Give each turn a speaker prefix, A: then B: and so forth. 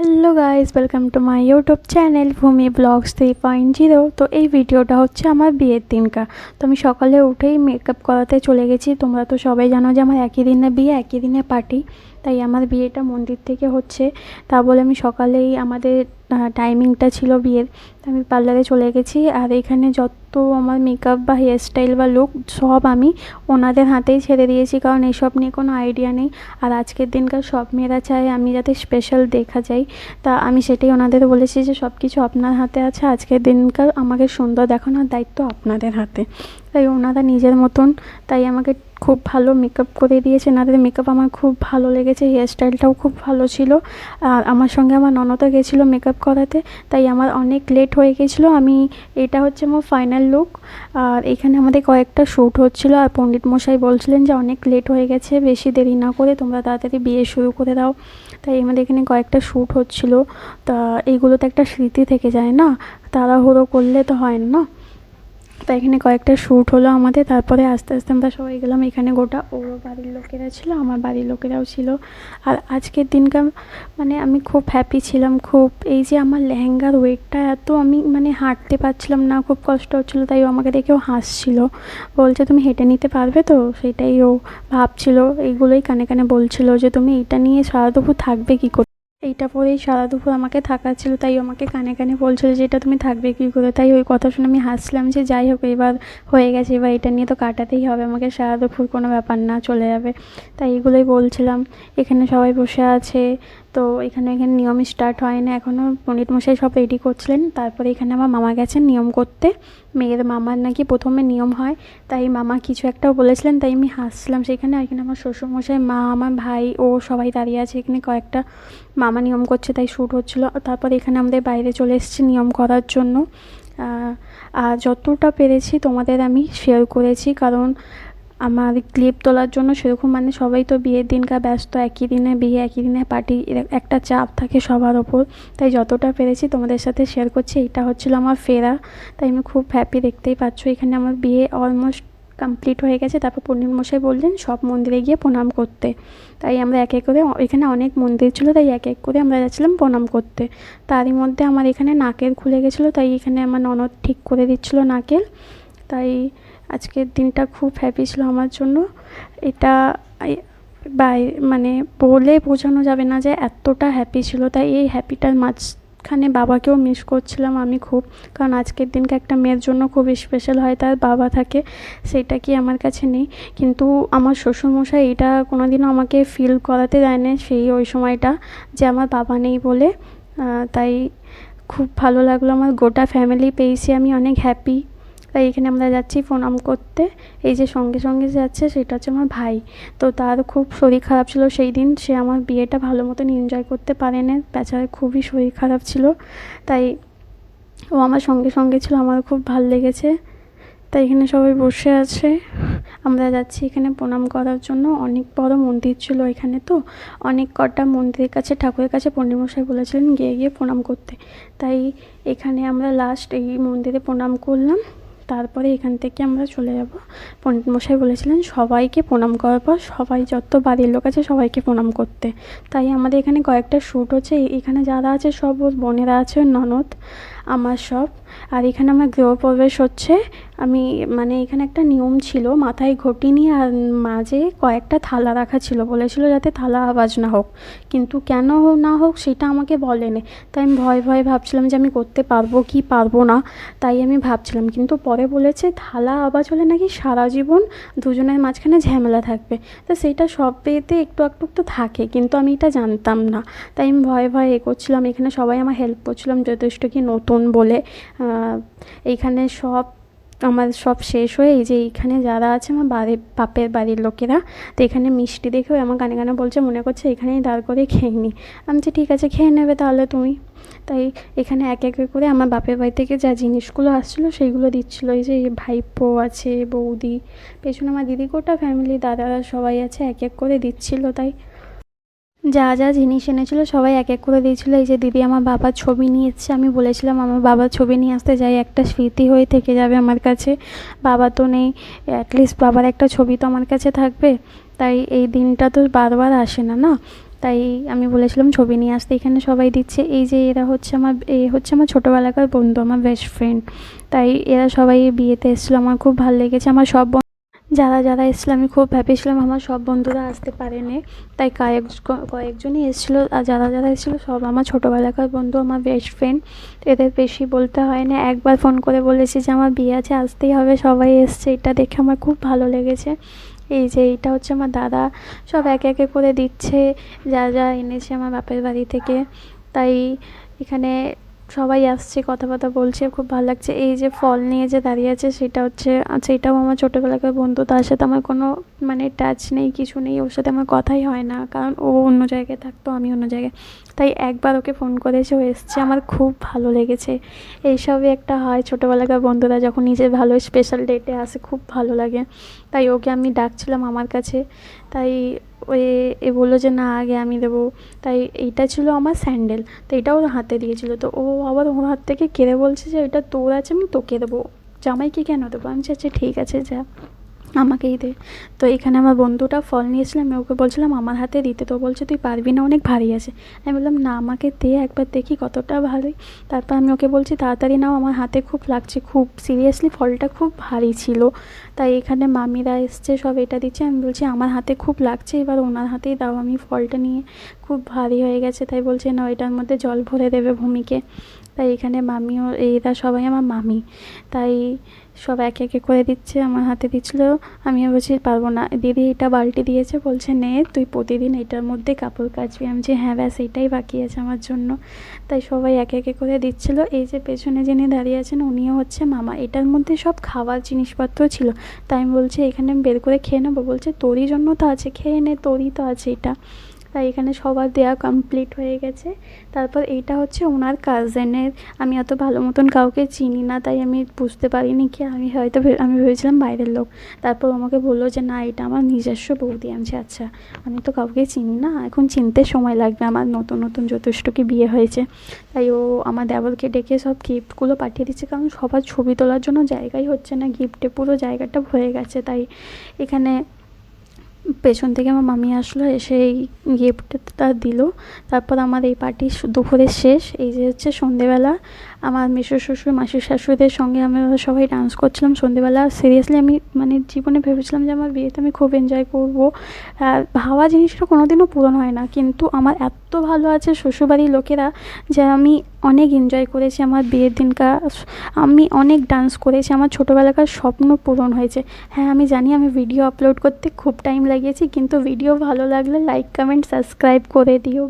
A: Hello guys welcome to my YouTube channel Bhumi vlogs three point zero তো এই ভিডিওটা হচ্ছে আমার বিয়ের দিনকার। তো আমি সকালে উঠেই মেকআপ করাতে চলে গেছি। তোমরা তো সবাই জানো যে আমার একই দিনে বিয়ে, একই দিনে পার্টি তাই আমার বিয়েটা মন্দির থেকে হচ্ছে। তা বলে আমি সকালেই আমাদের টাইমিংটা ছিল বিয়ের। আমি পার্লারে চলে গেছি আর এখানে যত আমার মেকআপ বা হেয়ারস্টাইল বা লুক সব আমি ওনাদের হাতেই ছেড়ে দিয়েছি কারণ এসব নিয়ে কোনো আইডিয়া নেই। আর আজকের দিনকার সব মেয়েরা চায় আমি যাতে স্পেশাল দেখা যাই। তা আমি সেটাই ওনাদের বলেছি যে সব কিছু আপনার হাতে আছে। আজকের দিনকার আমাকে সুন্দর দেখানোর দায়িত্ব আপনাদের হাতে। তাই ওনারা নিজের মতন তাই আমাকে খুব ভালো মেকআপ করে দিয়েছে। এনাদের মেকআপ আমার খুব ভালো লেগেছে হেয়ারস্টাইলটাও খুব ভালো ছিল। আর আমার সঙ্গে আমার ননদও গেছিল মেকআপ করাতে, তাই আমার অনেক লেট হয়ে গেছিল। আমি, এটা হচ্ছে আমার ফাইনাল লুক আর এখানে আমাদের কয়েকটা শ্যুট হচ্ছিল, আর পণ্ডিত মশাই বলছিলেন যে অনেক লেট হয়ে গেছে, বেশি দেরি না করে তোমরা তাড়াতাড়ি বিয়ে শুরু করে দাও। তাই আমাদের এখানে কয়েকটা শ্যুট হচ্ছিল। তা এইগুলো তো একটা স্মৃতি থেকে যায় না? তাড়াহুড়ো করলে তো হয় না? তো এখানে কয়েকটা শ্যুট হলো আমাদের, তারপরে আস্তে আস্তে আমরা সবাই গেলাম। এখানে গোটা ওর বাড়ির লোকেরা ছিল, আমার বাড়ির লোকেরাও ছিল। আর আজকের দিনকার মানে আমি খুব হ্যাপি ছিলাম, খুব এই যে আমার লেহেঙ্গার ওয়েটটা এত আমি মানে হাঁটতে পারছিলাম না, খুব কষ্ট হচ্ছিল, তাই ও আমাকে দেখেও হাসছিল। বলছে, তুমি হেঁটে নিতে পারবে তো? সেটাই ও ভাবছিল, এইগুলোই কানে কানে বলছিল যে, তুমি এইটা নিয়ে সারা দুপুর থাকবে কী করে? এইটা পরেই সারা দুপুর আমাকে থাকার ছিল তাই আমাকে কানে কানে বলছিল যে, এটা তুমি থাকবে কী করে? তাই ওই কথা শুনে আমি হাসলাম যে, যাই হোক, এবার হয়ে গেছে, এবার এটা নিয়ে তো কাটাতেই হবে, আমাকে সারা দুপুর কোনো ব্যাপার না, চলে যাবে। তাই এগুলোই বলছিলাম। এখানে সবাই বসে আছে তো এখানে এখানে নিয়ম স্টার্ট হয় না। এখনও পণ্ডিত মশাই সব রেডি করছিলেন। তারপরে এখানে আমার মামা গেছেন নিয়ম করতে। মেয়ের মামার নাকি প্রথমে নিয়ম হয়। তাই মামা কিছু একটাও বলেছিলেন, তাই আমি হাসছিলাম সেখানে। আর এখানে আমার শ্বশুরমশাই, মা, আমার ভাই, ও সবাই দাঁড়িয়ে আছে। এখানে কয়েকটা মামা নিয়ম করছে, তাই শ্যুট হচ্ছিল। তারপর এখানে আমাদের বাইরে চলে এসেছি নিয়ম করার জন্য। আর যতটা পেরেছি তোমাদের আমি শেয়ার করেছি। কারণ আমার ক্লিপ তোলার জন্য সেরকম মানে সবাই তো বিয়ের দিনকার ব্যস্ত, একই দিনে বিয়ে, একই দিনে পার্টি একটা চাপ থাকে সবার ওপর। তাই যতটা পেরেছি তোমাদের সাথে শেয়ার করছি, এটা হচ্ছিল আমার ফেরা। তাই আমি খুব হ্যাপি দেখতেই পাচ্ছ, এখানে আমার বিয়ে অলমোস্ট কমপ্লিট হয়ে গেছে। তারপর পণ্ডিত মশাই বললেন, সব মন্দিরে গিয়ে প্রণাম করতে। তাই আমরা এক এক করে, এখানে অনেক মন্দির ছিল, তাই এক এক করে আমরা যাচ্ছিলাম প্রণাম করতে। তারই মধ্যে আমার এখানে নাকের খুলে গেছিল, তাই এখানে আমার ননদ ঠিক করে দিচ্ছিল নাকের। তাই আজকের দিনটা খুব হ্যাপি ছিল আমার জন্য। এটা বাই মানে বলে বোঝানো যাবে না যে এতটা হ্যাপি ছিল। তাই এই হ্যাপিটার মাঝখানে বাবাকেও মিস করছিলাম আমি খুব। কারণ আজকের দিনকে একটা মেয়ের জন্য খুব স্পেশাল হয়, তার বাবা থাকে, সেটা কি আমার কাছে নেই। কিন্তু আমার শ্বশুরমশাই এটা কোনো দিনও আমাকে ফিল করাতে দেয় না সেই ওই সময়টা যে আমার বাবা নেই বলে। তাই খুব ভালো লাগল। আমার গোটা ফ্যামিলি পেয়েছি, আমি অনেক হ্যাপি তাই এখানে আমরা যাচ্ছি প্রণাম করতে। এই যে সঙ্গে সঙ্গে যাচ্ছে সেটা হচ্ছে আমার ভাই। তো তার খুব শরীর খারাপ ছিল সেই দিন। সে আমার বিয়েটা ভালো মতন এনজয় করতে পারেনি। বেচারা খুবই শরীর খারাপ ছিল। তাই ও আমার সঙ্গে সঙ্গে ছিল। আমার খুব ভালো লেগেছে। তাই এখানে সবাই বসে আছে। আমরা যাচ্ছি এখানে প্রণাম করার জন্য। অনেক বড় মন্দির ছিল এখানে তো। অনেক কটা মন্দিরের কাছে, ঠাকুরের কাছে পণ্ডিমশাই বলেছিলেন গিয়ে গিয়ে প্রণাম করতে। তাই এখানে আমরা লাস্ট এই মন্দিরে প্রণাম করলাম। তারপরে এখান থেকে আমরা চলে যাব। পণ্ডিত মশাই বলেছিলেন, সবাইকে প্রণাম করার পর সবাই যত বাড়ির লোক আছে সবাইকে প্রণাম করতে। তাই আমাদের এখানে কয়েকটা শ্যুট হচ্ছে, এখানে যারা আছে সব বোনেরা আছে, ননদ। আমার সব। আর এখানে আমার গৃহপ্রবেশ হচ্ছে। আমি মানে এখানে একটা নিয়ম ছিল, মাথায় ঘটি নিয়ে আর মাঝে কয়েকটা থালা রাখা ছিল, বলেছিল যাতে থালা আওয়াজ না হোক। কিন্তু কেন না হোক সেটা আমাকে বলেনি। তাই আমি ভয় ভয় ভাবছিলাম যে আমি করতে পারব কি পারব না, তাই আমি ভাবছিলাম। কিন্তু পরে বলেছে, থালা আওয়াজ হলে নাকি সারা জীবন দুজনের মাঝখানে ঝামেলা থাকবে। তো সেইটা সব পেয়েতে একটু একটু একটু থাকে, কিন্তু আমি এটা জানতাম না। তাই আমি ভয়ে ভয়ে এ করছিলাম। এখানে সবাই আমার হেল্প করছিলাম যথেষ্ট কি নতুন বলে এইখানে সব, আমার সব শেষ হয়ে এই যে এইখানে যারা আছে আমার বাড়ির বাপের বাড়ির লোকেরা, তো এখানে মিষ্টি দেখেও আমার গানে গানে বলছে, মনে করছে এখানেই দাঁড় করে খেয়ে নিই আমি যে ঠিক আছে, খেয়ে নেবে তাহলে তুমি। তাই এখানে এক এক করে আমার বাপের বাড়ি থেকে যা জিনিসগুলো আসছিল সেইগুলো দিচ্ছিল। এই যে ভাইপো আছে, বৌদি, পেছনে আমার দিদি গোটা ফ্যামিলি দাদারা সবাই আছে, এক এক করে দিচ্ছিল তাই। যা যা জিনিস এনেছিলো সবাই এক এক করে দিয়েছিলো। এই যে দিদি আমার বাবার ছবি নিয়ে আমি বলেছিলাম আমার বাবার ছবি নিয়ে আসতে যাই, একটা স্মৃতি হয়ে থেকে যাবে আমার কাছে। বাবা তো নেই অ্যাটলিস্ট বাবার একটা ছবি তো আমার কাছে থাকবে। তাই এই দিনটা তো বারবার আসে না না? তাই আমি বলেছিলাম ছবি নিয়ে আসতে, এখানে সবাই দিচ্ছে। এই যে এরা হচ্ছে আমার, এ হচ্ছে আমার ছোটোবেলাকার বন্ধু, আমার বেস্ট ফ্রেন্ড তাই এরা সবাই বিয়েতে এসেছিল, আমার খুব ভালো লেগেছে। আমার সব যারা যারা এসেছিল, আমি খুব হ্যাপি ছিলাম। আমার সব বন্ধুরা আসতে পারেনি, তাই কয়েক কয়েকজনই এসেছিল। আর যারা যারা এসেছিল, সব আমার ছোটোবেলাকার বন্ধু, আমার বেস্ট ফ্রেন্ড এদের বেশি বলতে হয় না একবার ফোন করে বলেছি যে, আমার বিয়ে আছে, আসতেই হবে। সবাই এসছে। এটা দেখে আমার খুব ভালো লেগেছে। এই যে, এইটা হচ্ছে আমার দাদা। সব একে একে করে দিচ্ছে। যা যা এনেছে আমার বাপের বাড়ি থেকে। তাই এখানে সবাই আসছে কথা বার্তা বলছে, খুব ভালো লাগছে। এই যে ফল নিয়ে যে দাঁড়িয়ে আছে, সেটা হচ্ছে আচ্ছা এটাও আমার ছোটোবেলাকার বন্ধু, তার সাথে আমার কোনো মানে টাচ নেই, কিছু নেই, ওর সাথে আমার কথাই হয় না, কারণ ও অন্য জায়গায় থাকতো, আমি অন্য জায়গায়। তাই একবার ওকে ফোন করেছে ও এসছে, আমার খুব ভালো লেগেছে। এইসবই একটা হয়, ছোটোবেলাকার বন্ধুরা যখন নিজের ভালো স্পেশাল ডেটে আসে, খুব ভালো লাগে। তাই ওকে আমি ডাকছিলাম আমার কাছে। তাই ওই এ বলল যে, না, আগে আমি দেবো। তাই এইটা ছিল আমার স্যান্ডেল তো এটাও ওর হাতে দিয়েছিলো। তো ও আবার ওর হাত থেকে কেড়ে বলছে যে, এটা তোর আছে, আমি তোকে দেবো। জামাইকে কেন দেবো? আমি আচ্ছা ঠিক আছে, যা। আমাকেই দে। তো এখানে আমার বন্ধুটা ফল নিয়েছিলাম আমি ওকে বলছিলাম, আমার হাতে দিতে। তো বলছে, তুই পারবি না, অনেক ভারী আছে। আমি বললাম, না, আমাকে দে, একবার দেখি কতটা ভারী। তারপর আমি ওকে বলছি, তাড়াতাড়ি নাও, আমার হাতে খুব লাগছে। খুব সিরিয়াসলি ফলটা খুব ভারী ছিল। তাই এখানে মামিরা এসছে, সব এটা দিচ্ছে। আমি বলছি, আমার হাতে খুব লাগছে, এবার ওনার হাতেই দাও, আমি ফলটা নিয়ে খুব ভারী হয়ে গেছে, তাই বলছে না এটার মধ্যে জল ভরে দেবে ভূমিকে। তাই এখানে মামিও, এরা সবাই আমার মামি। তাই সব একে একে করে দিচ্ছে, আমার হাতে দিচ্ছিল। আমিও বলছি, পারব না। দিদি এটা বালতি দিয়েছে, বলছে, নে, তুই প্রতিদিন এটার মধ্যে কাপড় কাচবি। আমি যে হ্যাঁ ব্যাস, এটাই বাকি আছে আমার জন্য। তাই সবাই একে একে করে দিচ্ছিল। এই যে পেছনে যিনি দাঁড়িয়ে আছেন, উনিও হচ্ছে মামা। এটার মধ্যে সব খাবার জিনিসপত্র ছিল। তাই আমি বলছি, এখানে আমি বের করে খেয়ে নেব। বলছে, তোরই জন্য তো আছে, খেয়ে নে, তোরই তো আছে এটা। তাই এখানে সবার দেয়া কমপ্লিট হয়ে গেছে। তারপর এইটা হচ্ছে ওনার কাজেনের আমি অত ভালো মতন কাউকে চিনি না, তাই আমি বুঝতে পারিনি কি আমি হয়তো আমি ভেবেছিলাম বাইরের লোক। তারপর আমাকে বলল যে, না, এটা আমার নিজস্ব বৌদি। আমি আচ্ছা আমি তো কাউকে চিনি না, এখন চিনতে সময় লাগবে আমার নতুন নতুন যথেষ্ট কি বিয়ে হয়েছে। তাই ও আমার দেবরকে ডেকে সব গিফটগুলো পাঠিয়ে দিচ্ছে, কারণ সবার ছবি তোলার জন্য জায়গাই হচ্ছে না। গিফটে পুরো জায়গাটা ভরে গেছে। তাই এখানে পেছন থেকে আমার মামি আসলো, এসে এই গিফটটা দিল। তারপর আমার এই পার্টি দুপুরের শেষ। এই যে হচ্ছে সন্ধেবেলা, আমার মেসো শ্বশুর, মাসির শাশুড়িদের সঙ্গে আমরা সবাই ডান্স করছিলাম সন্ধেবেলা। সিরিয়াসলি আমি মানে জীবনে ভেবেছিলাম যে আমার বিয়েতে আমি খুব এনজয় করব। ভাবা জিনিসটা কোনোদিনও পূরণ হয় না। কিন্তু আমার এত ভালো আছে শ্বশুরবাড়ির লোকেরা যে আমি অনেক এনজয় করেছি আমার বিয়ের দিনকার। আমি অনেক ডান্স করেছি। আমার ছোটোবেলাকার স্বপ্ন পূরণ হয়েছে। হ্যাঁ আমি জানি আমি ভিডিও আপলোড করতে খুব টাইম লাগিয়েছি কিন্তু ভিডিও ভালো লাগলে লাইক কমেন্ট সাবস্ক্রাইব করে দিও।